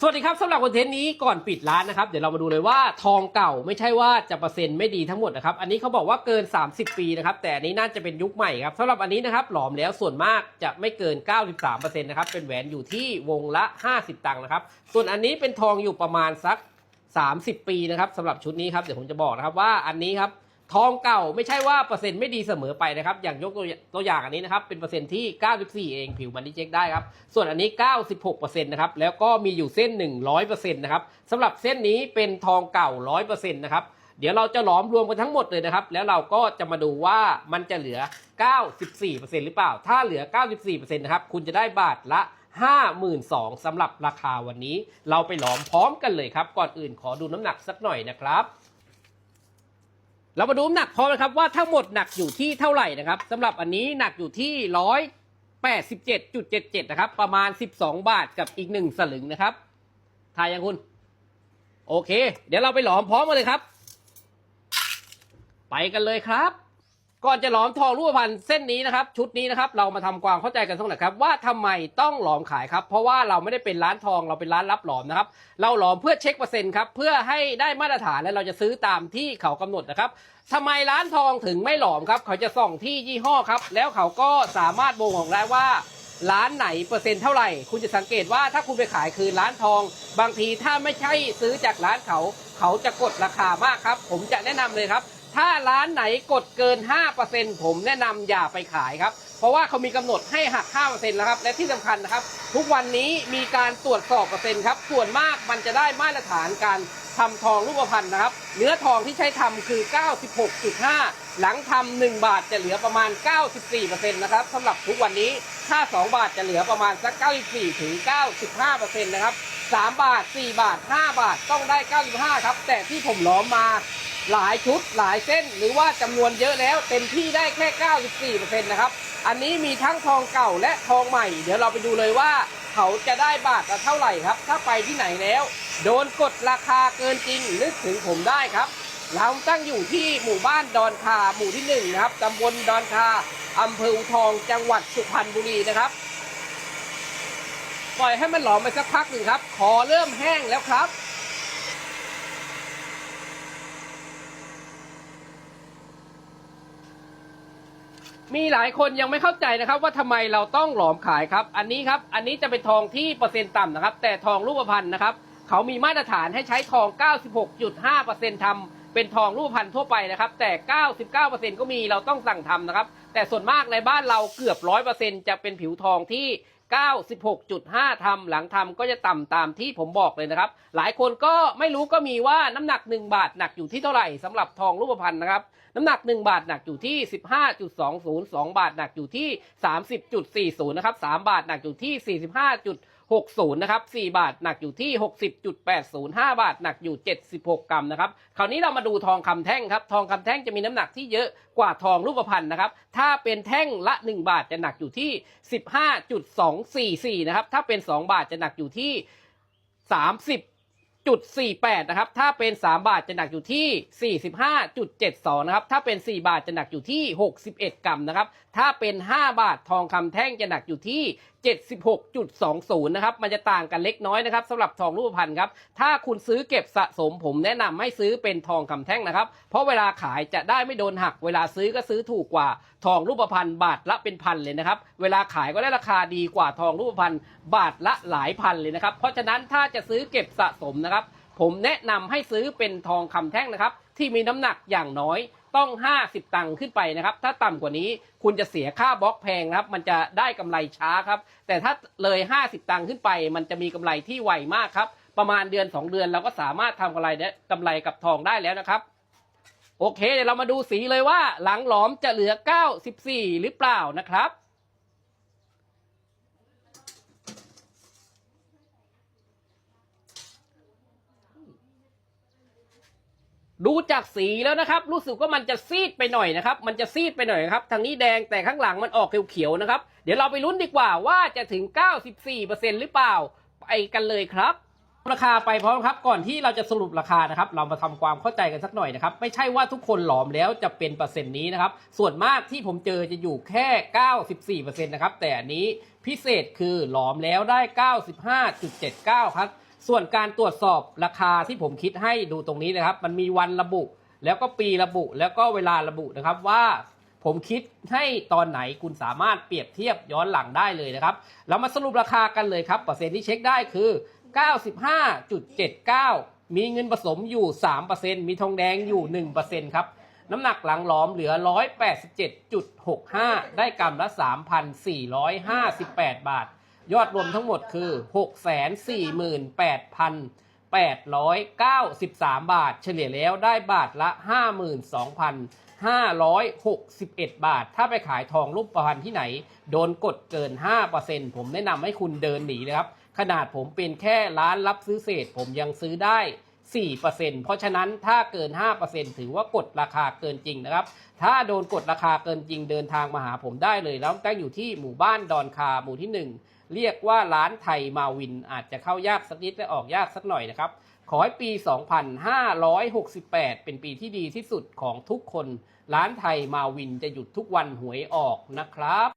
สวัสดีครับสำหรับคอนเทนต์นี้ก่อนปิดร้านนะครับ เดี๋ยวเรามาดูเลยว่าทองเก่าไม่ใช่ว่าจะเปอร์เซ็นต์ไม่ดีทั้งหมดนะครับ อันนี้เขาบอกว่าเกิน 30 ปีนะครับ แต่อันนี้น่าจะเป็นยุคใหม่ครับสำหรับอันนี้นะครับหลอมแล้วส่วนมากจะไม่เกิน 93%นะครับเป็นแหวนอยู่ที่วงละ 50 ตังค์นะครับ ส่วนอันนี้เป็นทองอยู่ประมาณสัก 30 ปีนะครับสำหรับชุดนี้ครับเดี๋ยวผมจะบอกนะครับว่าอันนี้ครับ ทองเก่าไม่ใช่ว่าเปอร์เซ็นต์ไม่ดีเสมอไปนะครับ อย่างยกตัวตัวอย่างอันนี้นะครับ เป็นเปอร์เซ็นต์ที่ 94 เองผิวมันที่เช็คได้ครับ ส่วนอันนี้ 96%นะครับ แล้วก็มีอยู่เส้น 100%นะครับสำหรับเส้นนี้เป็นทองเก่า 100%นะครับ เดี๋ยวเราจะหลอมรวมกันทั้งหมดเลยนะครับ แล้วเราก็จะมาดูว่ามันจะเหลือ 94%หรือเปล่า ถ้าเหลือ 94%นะครับ คุณจะได้บาทละ52,000สำหรับราคาวันนี้ เราไปหลอมพร้อมกันเลยครับ ก่อนอื่นขอดูน้ำหนักสักหน่อยนะครับ เรามาดูน้ำหนักพร้อมนะครับว่าทั้งหมดหนักอยู่ที่เท่าไหร่นะครับสำหรับอันนี้หนักอยู่ที่ร้อยแปดสิบเจ็ดจุดเจ็ดเจ็ดนะครับประมาณสิบสองบาทกับอีกหนึ่งสลึงนะครับทายยังคุณ โอเค เดี๋ยวเราไปหลอมพร้อมกันเลยครับ ไปกันเลยครับ ก่อนจะหลอมทองรูปพรรณเส้นนี้นะครับ ชุดนี้นะครับ เรามาทำความเข้าใจกันสักหน่อยครับ ว่าทำไมต้องหลอมขายครับ เพราะว่าเราไม่ได้เป็นร้านทองเราเป็นร้านรับหลอมนะครับ เราหลอมเพื่อเช็คเปอร์เซ็นต์ครับเพื่อให้ได้มาตรฐานและเราจะซื้อตามที่เขากำหนดนะครับทำไมร้านทองถึงไม่หลอมครับ เขาจะส่องที่ยี่ห้อครับ แล้วเขาก็สามารถบ่งบอกได้ว่าร้านไหนเปอร์เซ็นต์เท่าไหร่ คุณจะสังเกตว่าถ้าคุณไปขายคืนร้านทอง บางทีถ้าไม่ใช่ซื้อจากร้านเขา เขาจะกดราคามากครับ ผมจะแนะนำเลยครับ ถ้าร้านไหนกดเกิน 5%ผมแนะนำอย่าไปขายครับ เพราะว่าเขามีกำหนดให้หัก 5%แล้วครับ และที่สำคัญนะครับ ทุกวันนี้มีการตรวจสอบเปอร์เซ็นต์ครับ ส่วนมากมันจะได้มาตรฐานการทำทองรูปพรรณนะครับ เนื้อทองที่ใช้ทำคือ 96.5 หลังทำ1บาทจะเหลือประมาณ 94%นะครับสำหรับทุกวันนี้ถ้า 2 บาทจะเหลือประมาณสัก 94 ถึง 95%นะครับ 3 บาท 4 บาท 5 บาทต้องได้ 95 ครับ แต่ที่ผมล้อมมา หลายชุดหลายเส้น หรือว่าจำนวนเยอะแล้วเต็มที่ได้แค่ 94%นะครับ อันนี้มีทั้งทองเก่าและทองใหม่ เดี๋ยวเราไปดูเลยว่า เขาจะได้บาทละเท่าไหร่ครับ ถ้าไปที่ไหนแล้ว โดนกดราคาเกินจริงนึกถึงผมได้ครับเราตั้งอยู่ที่หมู่บ้านดอนคาหมู่ที่หนึ่งนะครับตำบลดอนคาอำเภออูทองจังหวัดสุพรรณบุรีนะครับปล่อยให้มันหลอมไปสักพักหนึ่งครับ ขอเริ่มแห้งแล้วครับ มีหลายคนยังไม่เข้าใจนะครับว่าทำไมเราต้องหลอมขายครับ อันนี้ครับอันนี้จะเป็นทองที่เปอร์เซ็นต์ต่ำนะครับ แต่ทองรูปพรรณนะครับเขามีมาตรฐานให้ใช้ทอง 96.5%ทำเป็นทองรูปพรรณทั่วไปนะครับ แต่ 99%ก็มีเราต้องสั่งทำนะครับ แต่ส่วนมากในบ้านเราเกือบ 100%จะเป็นผิวทองที่ 96.5ทำหลังทำก็จะต่ำตามที่ผมบอกเลยนะครับ หลายคนก็ไม่รู้ก็มีว่าน้ำหนัก 1 บาทหนักอยู่ที่เท่าไหร่สำหรับทองรูปพรรณนะครับ น้ำหนัก 1 บาทหนักอยู่ที่ 15.20 2 บาทหนักอยู่ที่ 30.40 นะครับ 3 บาทหนักอยู่ที่ 60นะครับ4บาทหนักอยู่ที่ 60.80 5 บาทหนักอยู่ 76 กรัมนะครับคราวนี้เรามาดูทองคำแท่งครับทองคำแท่งจะมีน้ำหนักที่เยอะกว่าทองรูปพรรณนะครับถ้าเป็นแท่งละ 1 บาทจะหนักอยู่ที่ 15.244นะครับถ้าเป็น 2 บาทจะหนักอยู่ที่ 30จุด48นะครับ ถ้าเป็น3บาทจะหนักอยู่ที่45.72นะครับ ถ้าเป็น4บาทจะหนักอยู่ที่61กรัมนะครับ ถ้าเป็น5บาททองคำแท่งจะหนักอยู่ที่ 76.20 นะครับ มันจะต่างกันเล็กน้อยนะครับสำหรับทองรูปพรรณครับ ถ้าคุณซื้อเก็บสะสมผมแนะนำให้ซื้อเป็นทองคำแท่งนะครับ เพราะเวลาขายจะได้ไม่โดนหัก เวลาซื้อก็ซื้อถูกกว่าทองรูปพรรณบาทละเป็นพันเลยนะครับ เวลาขายก็ได้ราคาดีกว่าทองรูปพรรณบาทละหลายพันเลยนะครับ เพราะฉะนั้นถ้าจะซื้อเก็บสะสมนะครับ ผมแนะนำให้ซื้อเป็นทองคำแท่งนะครับ ที่มีน้ำหนักอย่างน้อย ต้อง 50 ตังค์ขึ้นไปนะครับ ถ้าต่ำกว่านี้คุณจะเสียค่าบล็อกแพงนะครับ มันจะได้กำไรช้าครับ แต่ถ้าเลย 50 ตังค์ขึ้นไป มันจะมีกำไรที่ไวมากครับ ประมาณเดือน 2 เดือนเราก็สามารถทำกำไรได้กำไรกับทองได้แล้วนะครับ โอเค เดี๋ยวเรามาดูสีเลยว่าหลังหลอมจะเหลือ 94 หรือเปล่านะครับ ดูจากสีแล้วนะครับ รู้สึกว่ามันจะซีดไปหน่อยนะครับ มันจะซีดไปหน่อยครับ ทางนี้แดงแต่ข้างหลังมันออกเขียวๆนะครับ เดี๋ยวเราไปลุ้นดีกว่าว่าจะถึง 94%หรือเปล่า ไปกันเลยครับ ราคาไปพร้อมครับ ก่อนที่เราจะสรุปราคานะครับ เรามาทำความเข้าใจกันสักหน่อยนะครับ ไม่ใช่ว่าทุกคนหลอมแล้วจะเป็นเปอร์เซ็นต์นี้นะครับ ส่วนมากที่ผมเจอจะอยู่แค่ 94%นะครับ แต่อันนี้พิเศษคือหลอมแล้วได้ 95.79 ครับ ส่วนการตรวจสอบราคาที่ผมคิดให้ดูตรงนี้นะครับ มันมีวันระบุ แล้วก็ปีระบุ แล้วก็เวลาระบุนะครับว่าผมคิดให้ตอนไหนคุณสามารถเปรียบเทียบย้อนหลังได้เลยนะครับ เรามาสรุปราคากันเลยครับเปอร์เซ็นต์ที่เช็คได้คือ 95.79 มีเงินผสมอยู่ 3%มีทองแดงอยู่ 1%ครับ น้ำหนักหลังหลอมเหลือ 187.65 ได้กรัมละ 3,458 บาท ยอดรวมทั้งหมดคือ 648,893 บาท เฉลี่ยแล้วได้บาทละ 52,561 บาท ถ้าไปขายทองรูปประพันธ์ที่ไหน โดนกดเกิน 5%ผมแนะนำให้คุณเดินหนีเลยครับ ขนาดผมเป็นแค่ร้านรับซื้อเศษ ผมยังซื้อได้4%เพราะฉะนั้นถ้าเกิน 5%ถือว่ากดราคาเกินจริงนะครับ ถ้าโดนกดราคาเกินจริงเดินทางมาหาผมได้เลย แล้วตั้งอยู่ที่หมู่บ้านดอนคาหมู่ที่ 1 เรียกว่าร้านไทยมาวินอาจจะเข้ายากสักนิดและออกยากสักหน่อยนะครับ ขอให้ปี 2568 เป็นปีที่ดีที่สุดของทุกคน ร้านไทยมาวินจะหยุดทุกวันหวยออกนะครับ